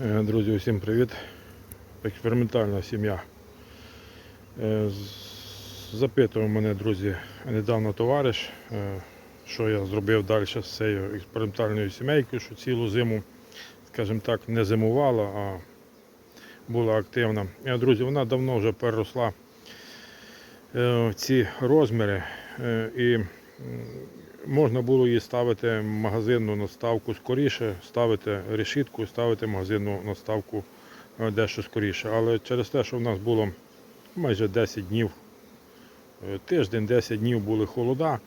Е, Друзі, усім привіт. Експериментальна сім'я. Е, Запитував мене, друзі, недавно товариш, е, що я зробив далі з цією експериментальною сімейкою, що цілу зиму, скажімо так, не зимувала, а була активна. Друзі, вона давно вже переросла в ці розміри і можна було її ставити магазинну наставку скоріше, ставити решітку, ставити магазинну наставку е, дещо скоріше. Але через те, що в нас було майже 10 днів, е, тиждень, 10 днів були холода,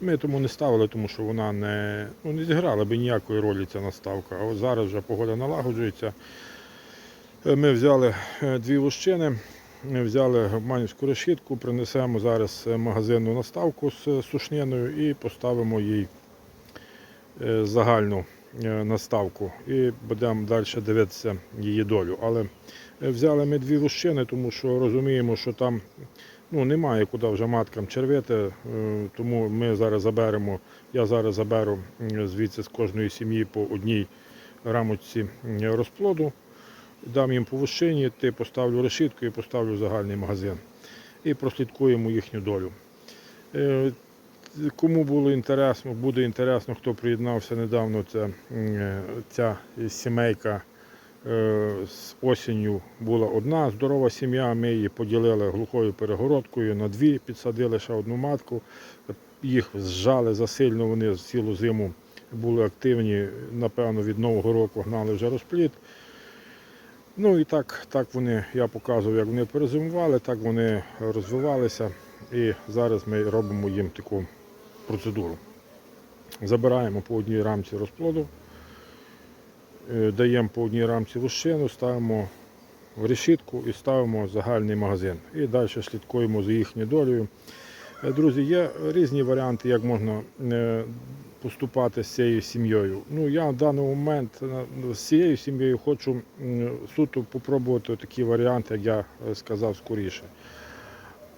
ми тому не ставили, тому що вона не, ну, не зіграла би ніякої ролі ця наставка. А от зараз вже погода налагоджується. Е, Ми взяли дві лущини, взяли габманівську решітку, принесемо зараз е, магазинну наставку з е, сушниною і поставимо їй е, загальну наставку і будемо далі дивитися її долю. Але взяли ми дві лущини, тому що розуміємо, що там ну, немає куди вже маткам червити, тому ми зараз заберемо, я зараз заберу звідси з кожної сім'ї по одній рамочці розплоду. Дам їм по вущині, ти поставлю решітку і поставлю загальний магазин. І прослідкуємо їхню долю. Е, Кому було інтересно, буде інтересно, хто приєднався недавно, це, е, ця сімейка е, з осінню була одна здорова сім'я. Ми її поділили глухою перегородкою на дві, підсадили ще одну матку. Їх зжали засильно, вони цілу зиму були активні, напевно, від Нового року гнали вже розплід. Ну і так, так вони, я показував, як вони перезимували, так вони розвивалися. І зараз ми робимо їм таку процедуру. Забираємо по одній рамці розплоду, е, даємо по одній рамці лущину, ставимо в решітку і ставимо загальний магазин. І далі слідкуємо за їхньою долею. Е, Друзі, є різні варіанти, як можна е, поступати з цією сім'єю. Ну, я в даний момент е, з цією сім'єю хочу суто попробувати такий варіант, як я сказав скоріше.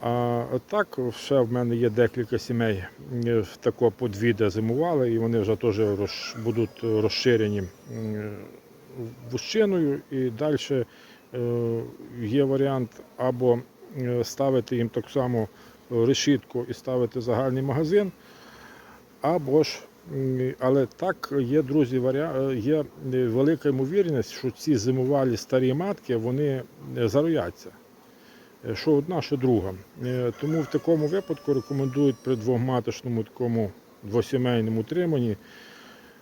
А так, ще в мене є декілька сімей в тако по зимували, і вони вже теж роз, будуть розширені вущиною. І далі є варіант або ставити їм так само решітку і ставити загальний магазин, або ж, але так є, друзі, е, є е, велика ймовірність, що ці зимувалі старі матки вони е, зарояться. Що одна, що друга. Тому в такому випадку рекомендують при двохматочному такому двосімейному триманні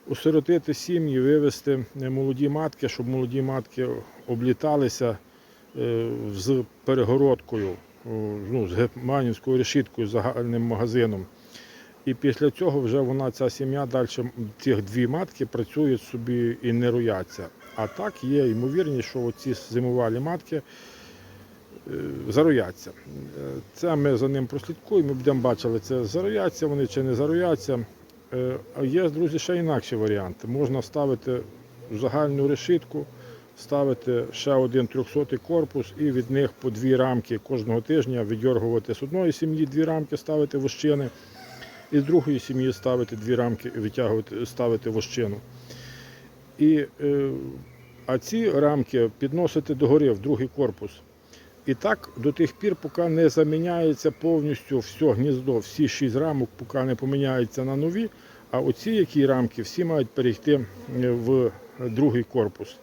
осиротити сім'ї, вивести е, молоді матки, щоб молоді матки обліталися з перегородкою, ну, з гетманівською решіткою, загальним магазином. І після цього вже вона, ця сім'я далі, ці дві матки працюють собі і не рояться. А так є ймовірність, що оці зимувалі матки е, зарояться. Це ми за ним прослідкуємо, будемо бачили, це зарояться вони чи не зарояться. Е, є, друзі, ще інакші варіанти. Можна ставити загальну решітку, ставити ще один 300 корпус і від них по дві рамки кожного тижня віддергувати з одної сім'ї дві рамки, ставити вощини, і з другої сім'ї ставити дві рамки і ставити вощину. І, е, а ці рамки підносити догори в другий корпус. І так до тих пір, поки не заміняється повністю все гніздо, всі шість рамок, поки не поміняються на нові. А оці які рамки всі мають перейти е, в другий корпус.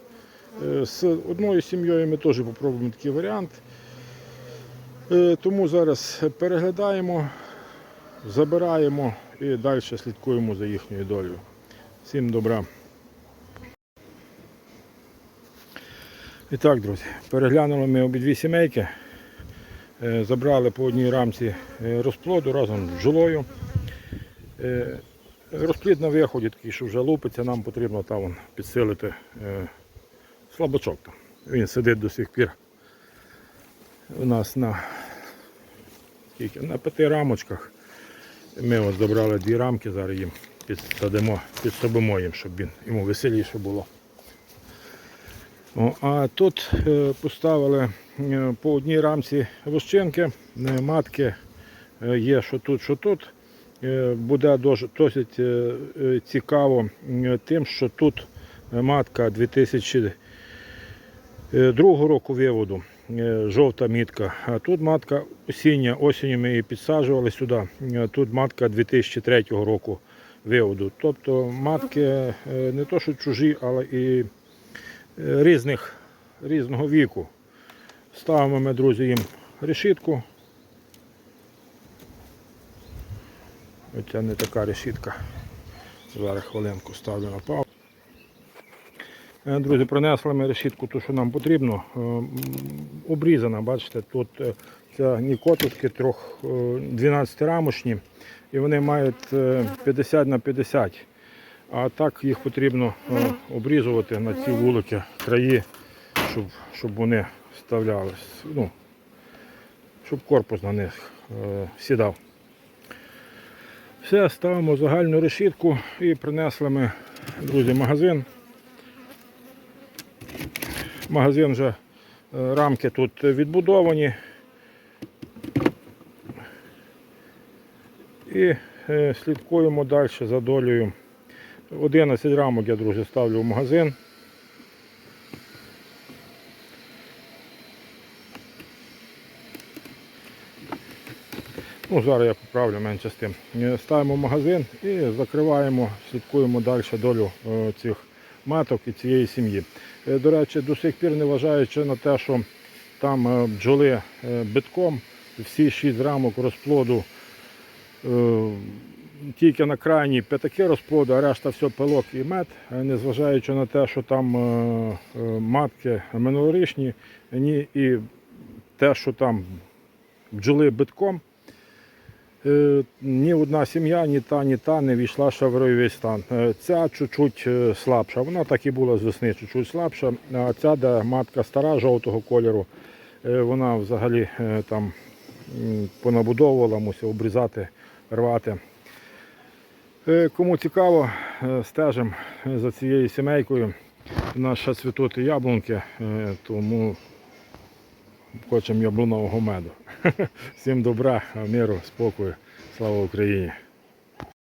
Е, З одною сім'єю ми теж спробуємо такий варіант. Е, Тому зараз переглядаємо, забираємо і далі слідкуємо за їхньою долею. Всім добра. І так, друзі, переглянули ми обидві сімейки, Е, забрали по одній рамці розплоду разом з бджолою. Е, Розплід на виході такий, що вже лупиться, нам потрібно там підсилити слабачок. Там. Він сидить до сих пір у нас на, скільки, на п'яти рамочках. Ми ось добрали дві рамки, зараз їм підсадимо, підсобимо їм, щоб він, йому веселіше було. О, а тут е, поставили е, по одній рамці вощинки, е, матки є що тут, що тут. Буде досить цікаво тим, що тут матка 2000 Е, Другого року виводу е, жовта мітка. А тут матка осіння, осінню ми її підсаджували сюди. Е, Тут матка 2003 року виводу. Тобто матки е, не то, що чужі, але і е, різних, різного віку. Ставимо ми, друзі, їм решітку. Оця не така решітка. Зараз хвилинку ставлю на паузу. Е, Друзі, принесли ми решітку, ту, що нам потрібно. Е, Обрізана, бачите, тут е, це нікотовські трьох е, 12 рамочні, і вони мають е, 50 на 50. А так їх потрібно обрізувати на ці вулики, краї, щоб, щоб вони вставлялись. Ну, щоб корпус на них сідав. Все, ставимо загальну решітку і принесли ми, друзі, магазин. Магазин вже е, рамки тут відбудовані. І е, слідкуємо далі за долею. 11 рамок я, друзі, ставлю в магазин. Ну, зараз я поправлю менше з тим. Е, Ставимо в магазин і закриваємо, слідкуємо далі долю цих маток і цієї сім'ї. Е, До речі, до сих пір не вважаючи на те, що там е, бджоли е, битком, всі шість рамок розплоду тільки на крайній п'ятаки розплоду, а решта все пилок і мед, незважаючи на те, що там матки минулорічні, ні, і те, що там бджоли битком. Е, Ні одна сім'я, ні та, ні та не війшла ще в ройовий стан. Е, Ця чуть-чуть е, слабша. Вона так і була з весни, чуть-чуть слабша. А ця, де матка стара жовтого кольору, вона взагалі там понабудовувала, мусив обрізати, рвати. Кому цікаво, стежимо за цією сімейкою. У нас ще цвітуть яблунки, тому хочемо яблунового меду. Всім добра, миру, спокою. Слава Україні!